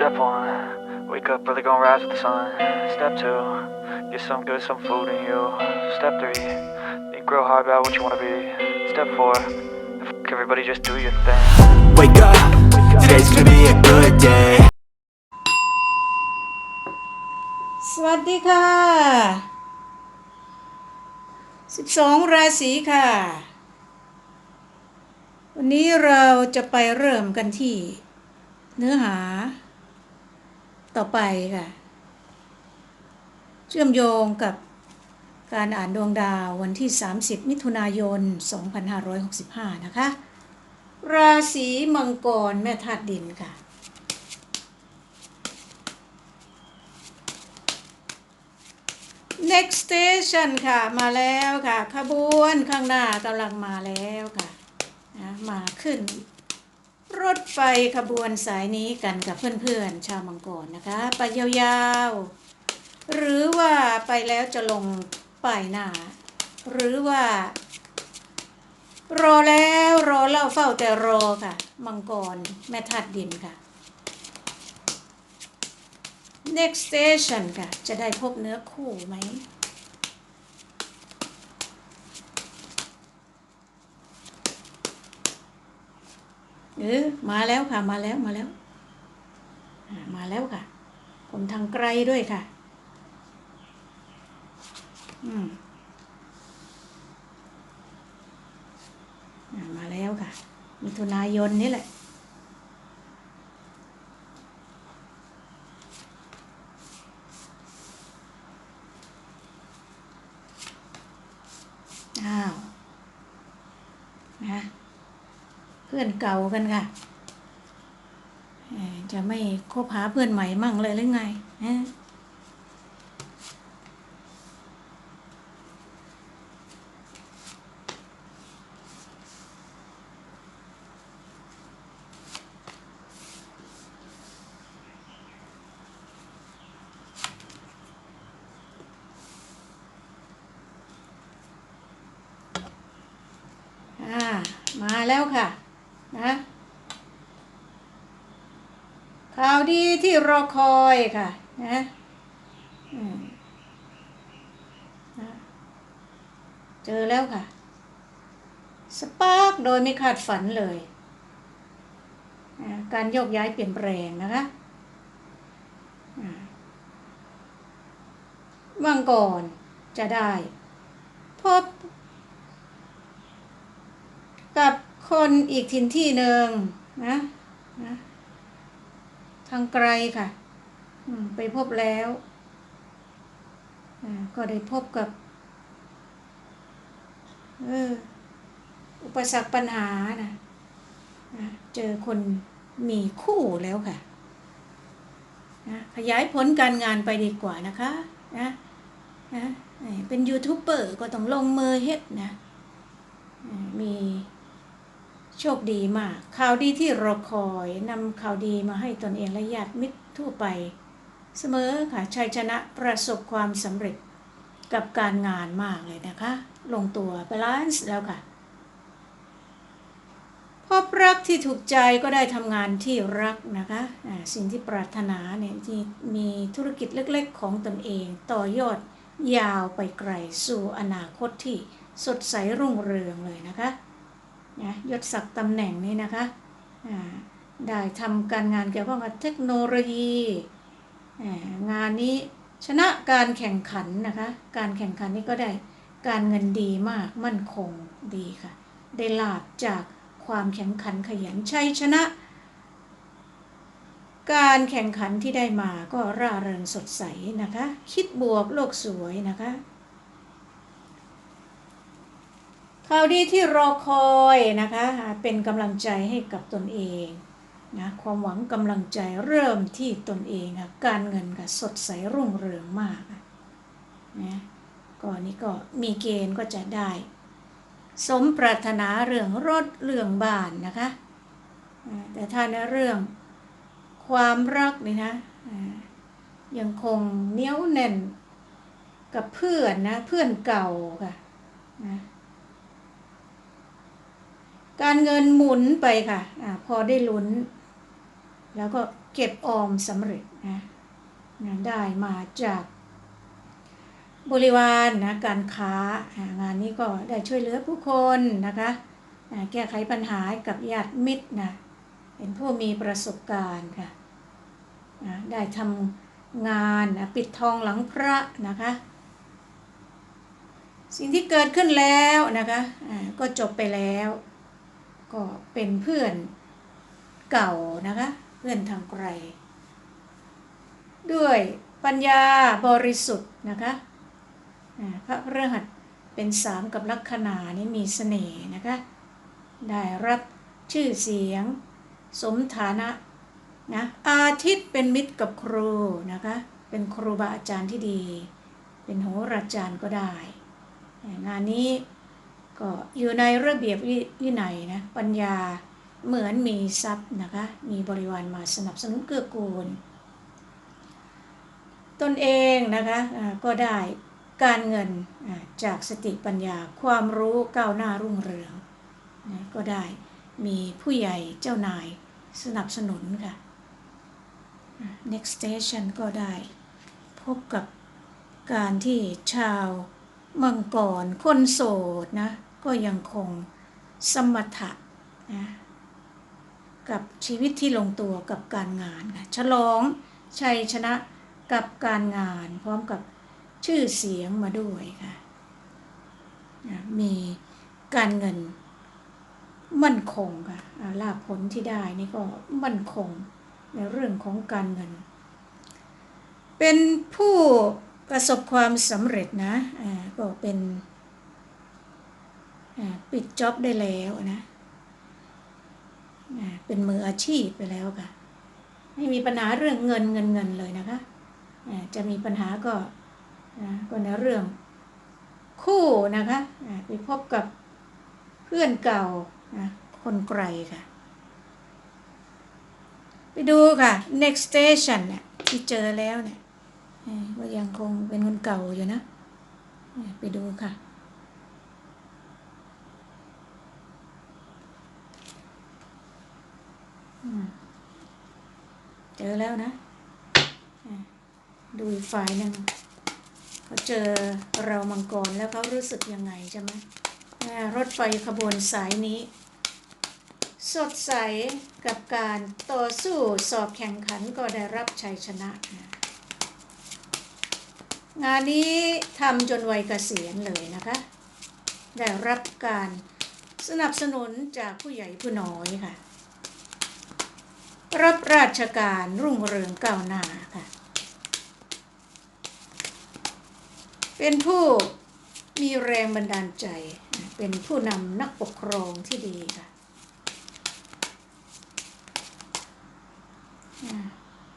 Step one, wake up early, gonna rise with the sun. Step two, get some good, some food in you. Step three, think real hard about what you wanna be. Step four, f- everybody just do your thing. Wake up, today's gonna be a good day สวัสดีค่ะ 12 ราศีค่ะ วันนี้เราจะไปเริ่มกันที่เนื้อหา ต่อไปค่ะ เชื่อมโยงกับการอ่านดวงดาววันที่ 30 มิถุนายน 2565 นะคะ ราศีมังกรแม่ธาตุดินค่ะ next station ค่ะ มาแล้วค่ะ ขบวนข้างหน้ากำลังมาแล้วค่ะนะมาขึ้น รถไฟขบวนสายนี้กันกับเพื่อนๆ ชาวมังกรนะคะ ไปยาวๆ หรือว่าไปแล้วจะลงป้ายหน้า หรือว่า รอแล้วรอเล่าเฝ้าแต่รอค่ะ มังกรแม่ธาตุดินค่ะ next station ค่ะ จะได้พบเนื้อคู่ไหม เออมาแล้วค่ะ มาแล้วมาแล้ว มาแล้วค่ะ ผมทางไกลด้วยค่ะ อืมอ่ามาแล้วค่ะ มิถุนายนนี่แหละ อ้าว นะ เพื่อนเก่ากันค่ะจะไม่คบหาเพื่อนใหม่มั่งเลยหรือไงฮะมาแล้วค่ะ นะข่าวดีที่รอคอยค่ะนะเจอแล้วค่ะ สปาร์กโดยไม่คาดฝันเลย การโยกย้ายเปลี่ยนแปลงนะคะว่างก่อนจะได้พบกับ คนอีกถิ่นที่หนึ่งนะนะทางไกลค่ะไปพบแล้วก็ได้พบกับอุปสรรคปัญหานะนะเจอคนมีคู่แล้วค่ะนะขยายผลการงานไปดีกว่านะคะนะนะเป็นยูทูบเบอร์ก็ต้องลงมือเฮ็ดนะมี โชคดีมากข่าวดีที่รอคอยนำข่าวดีมาให้ตนเองและญาติมิตรทั่วไป เสมอค่ะชัยชนะประสบความสำเร็จกับการงานมากเลยนะคะ ลงตัวบาลานซ์แล้วค่ะพบรักที่ถูกใจก็ได้ทำงานที่รักนะคะสิ่งที่ปรารถนาเนี่ยที่มีธุรกิจเล็กๆ ของตนเอง ต่อยอดยาวไปไกลสู่อนาคตที่สดใสรุ่งเรืองเลยนะคะ นะยศศักดิ์ตำแหน่งนี้นะคะได้ทำการงานเกี่ยวข้องกับเทคโนโลยีงานนี้ชนะการแข่งขันนะคะ การแข่งขันนี้ก็ได้การเงินดีมากมั่นคงดีค่ะ ได้ลาบจากความแข่งขันขยันชัยชนะ การแข่งขันที่ได้มาก็ร่าเริงสดใสนะคะ คิดบวกโลกสวยนะคะ ข่าวดีที่รอคอยนะคะเป็นกำลังใจให้กับตนเองนะความหวังกำลังใจเริ่มที่ตนเองค่ะการเงินค่ะสดใสรุ่งเรืองมากนะก่อนนี้ก็มีเกณฑ์ก็จะได้ สมปรารถนาเรื่องรถเรื่องบ้านนะคะแต่ถ้าในเรื่องความรักนี่นะยังคงเนี้ยวแน่นกับเพื่อนนะเพื่อนเก่าค่ะนะ การเงินหมุนไปค่ะอาพอได้ลุ้น แล้วก็เก็บออมสำเร็จนะนะได้มาจากบริวารนะการค้างานนี้ก็ได้ช่วยเหลือผู้คนนะคะอ่าแก้ไขปัญหากับญาติมิตรนะเป็นผู้มีประสบการณ์ค่ะนะได้ทำงานนะปิดทองหลังพระนะคะ สิ่งที่เกิดขึ้นแล้วนะคะอ่าก็จบไปแล้ว ก็เป็นเพื่อนเก่านะคะ เพื่อนทางไกล ด้วยปัญญาบริสุทธิ์นะคะพระพฤหัสเป็นสามกับลัคนานี่มีเสน่ห์นะคะ ได้รับชื่อเสียง สมฐานะนะอาทิตย์เป็นมิตรกับครูนะคะ เป็นครูบาอาจารย์ที่ดี เป็นโหราจารย์ก็ได้ งานนี้ ก็อยู่ในระเบียบวินัยนะปัญญาเหมือนมีทรัพย์นะคะ มีบริวารมาสนับสนุนเกื้อกูล ตนเองนะคะก็ได้การเงินจากสติปัญญาความรู้ก้าวหน้ารุ่งเรืองนะก็ได้มีผู้ใหญ่เจ้านายสนับสนุนค่ะ next station ก็ได้พบกับการที่ชาวมังกรคนโสดนะ ก็ยังคงสมถะนะกับชีวิตที่ลงตัวกับการงานค่ะฉลองชัยชนะกับการงาน พร้อมกับชื่อเสียงมาด้วยค่ะมีการเงินมั่นคงค่ะลาภผลที่ได้นี่ก็มั่นคงในเรื่องของการเงิน เป็นผู้ประสบความสำเร็จนะก็เป็น ปิดจ็อบได้แล้วนะเป็นมืออาชีพไปแล้วค่ะ ไม่มีปัญหาเรื่องเงินเงินเงินเลยนะคะจะมีปัญหาก็ก็ในเรื่องคู่นะคะไปพบกับเพื่อนเก่าคนไกลค่ะ ไปดูค่ะ next station เนี่ยที่เจอแล้วเนี่ยก็ยังคงเป็นคนเก่าอยู่นะ ไปดูค่ะ อืม เจอแล้วนะดูอีกฝ่ายหนึ่งเขาเจอเรามังกรแล้วเขารู้สึกยังไงใช่ไหมรถไฟขบวนสายนี้ สดใสกับการต่อสู้สอบแข่งขันก็ได้รับชัยชนะนะงานนี้ทำจนวัยเกษียณเลยนะคะ ได้รับการสนับสนุนจากผู้ใหญ่ผู้น้อยค่ะ รับราชการรุ่งเรืองก้าวหน้าค่ะ เป็นผู้มีแรงบันดาลใจ เป็นผู้นำนักปกครองที่ดีค่ะ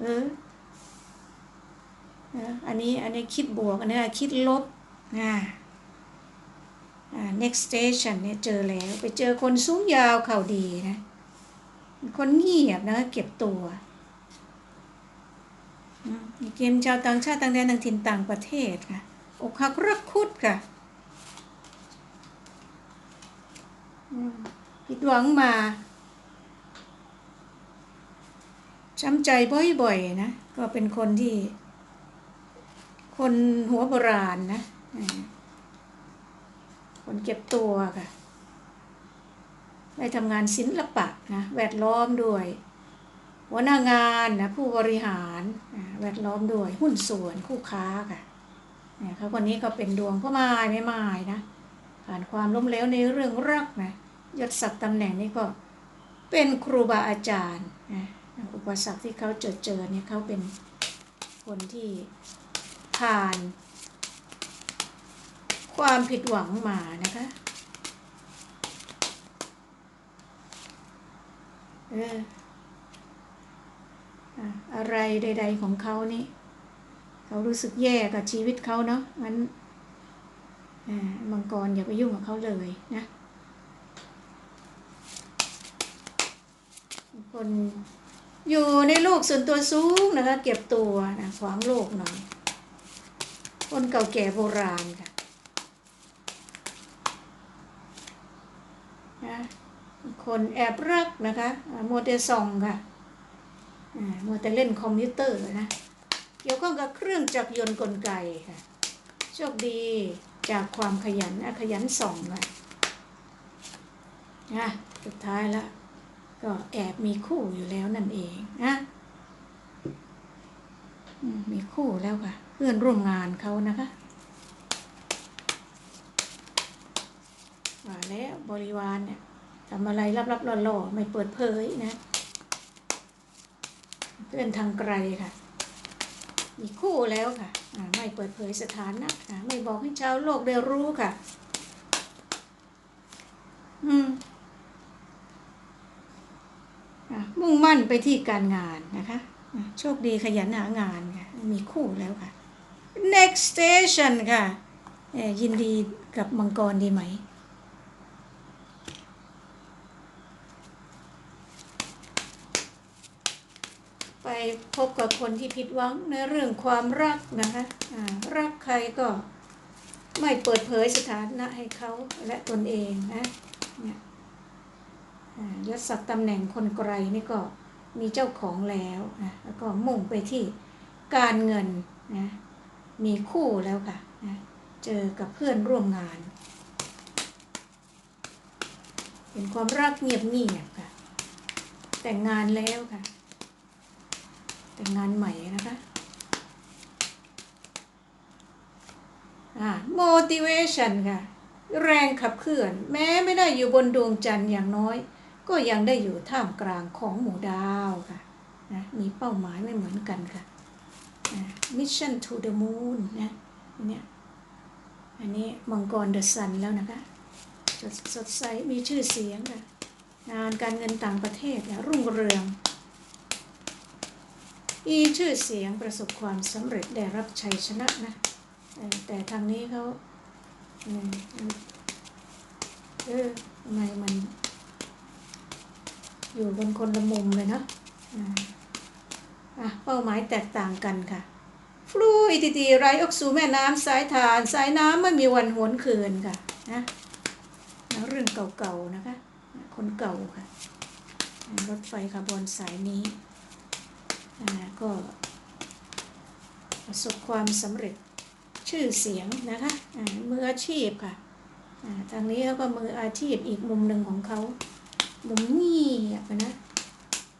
เอออันนี้อันนี้คิดบวก อันนี้คิดลบอ่าอ่า next station เนี่ยเจอแล้วไปเจอคนสูงยาวเข่าดีนะ คนเงียบนะเก็บตัวมีเกมชาวต่างชาติต่างแดนต่างถิ่นต่างประเทศค่ะอกหักรักคุดค่ะผิดหวังมาช้ำใจบ่อยๆนะ ก็เป็นคนที่ คนหัวโบราณนะ คนเก็บตัวค่ะ ได้ทำงานศิลปะนะแวดล้อมด้วยหัวหน้างานนะผู้บริหารแวดล้อมด้วยหุ้นส่วนคู่ค้าค่ะเนี่ยเขาคนนี้ก็เป็นดวงพ่อไม้ไม่ไม้นะผ่านความล้มเหลวในเรื่องรักนะยศศักดิ์ตำแหน่งนี้ก็เป็นครูบาอาจารย์นะอุปสรรคที่เขาเจอเจอเนี่ยเขาเป็นคนที่ผ่าน ความผิดหวังมานะคะ เอออะไรใด ๆ ของเขานี่ เขารู้สึกแย่กับชีวิตเขาเนาะงั้นมังกรอย่าไปยุ่งกับเขาเลยนะคนอยู่ในโลกส่วนตัวสูงนะคะ เก็บตัวนะขวางโลกหน่อย คนเก่าแก่โบราณค่ะนะ คนแอบรักนะคะอ่าโมเดซองค่ะมัวแต่เล่นคอมพิวเตอร์นะเกี่ยวข้องกับเครื่องจักรยนต์กลไกค่ะโชคดีจากความขยันนะขยันส่องนะนะสุดท้ายแล้วก็แอบมีคู่อยู่แล้วนั่นเองนะมมีคู่แล้วค่ะ เพื่อนร่วมงานเขานะคะว่าแล้วบริวารเนี่ย ทำอะไรลับๆล่อๆไม่เปิดเผยนะ เพื่อนทางไกลค่ะ มีคู่แล้วค่ะ ไม่เปิดเผยสถานะอ่าไม่บอกให้ชาวโลกได้รู้ค่ะ อืมมุ่งมั่นไปที่การงานนะคะโชคดีขยันหางานค่ะ มีคู่แล้วค่ะ next station ค่ะยินดีกับมังกรดีไหม ไปพบกับคนที่ผิดหวังในเรื่องความรักนะคะรักใครก็ไม่เปิดเผยสถานะให้เขาและตนเองนะเนี่ยยศศักดิ์ตำแหน่งคนไกลนี่ก็มีเจ้าของแล้วนะแล้วก็มุ่งไปที่การเงินนะมีคู่แล้วค่ะนะเจอกับเพื่อนร่วมงาน เป็นความรักเงียบๆค่ะ แต่งงานแล้วค่ะ แต่งงานใหม่นะคะอ่า motivation ค่ะ แรงขับเคลื่อน แม้ไม่ได้อยู่บนดวงจันทร์อย่างน้อย ก็ยังได้อยู่ท่ามกลางของหมู่ดาวค่ะนะมีเป้าหมายไม่เหมือนกันค่ะอ่า mission to the moon นะอันเนี้ยอันนี้มังกร the sun แล้วนะคะสดสดใสมีชื่อเสียงค่ะงานการเงินต่างประเทศเนี่ยรุ่งเรือง มีชื่อเสียงประสบความสำเร็จได้รับชัยชนะนะ แต่ทางนี้เขาเออทำไมมัน อยู่บนคนละมุมเลยเนาะอะ เป้าหมายแตกต่างกันค่ะฟลูอิติตีไรออกสู่แม่น้ำสายทานสายน้ำไม่มีวันหวนคืนค่ะนะแล้วเรื่องเก่าๆนะคะ คนเก่าค่ะ รถไฟขบวนสายนี้ ก็ประสบความสำเร็จชื่อเสียงนะคะมืออาชีพค่ะทางนี้เขาก็มืออาชีพอีกมุมหนึ่งของเขามุมเงียบนะ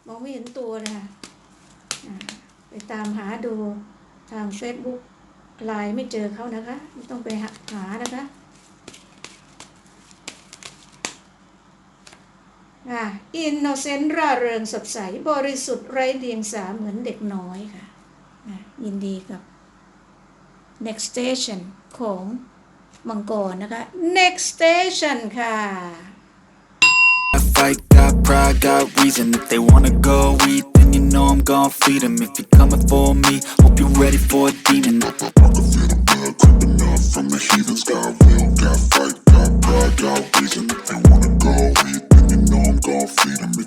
มองไม่เห็นตัวเลยค่ะไปตามหาดูทาง Facebook ไลน์ไม่เจอเขานะคะไม่ต้องไปหาหานะคะ อินโนเซนต์ร่าเริงสดใส บริสุทธิ์ไร้เดียงสาเหมือนเด็กน้อยค่ะยินดีกับ next station ของมังกรนะคะ next station ค่ะ Fight, got pride, got reason. If they wanna go eat, then you know I'm gon' feed them. If you're coming for me, hope you're ready for a demon. I can feel the blood creeping up from the heathens. Got will, got fight, got pride, got reason. If they wanna go eat. I'm gon' feed him.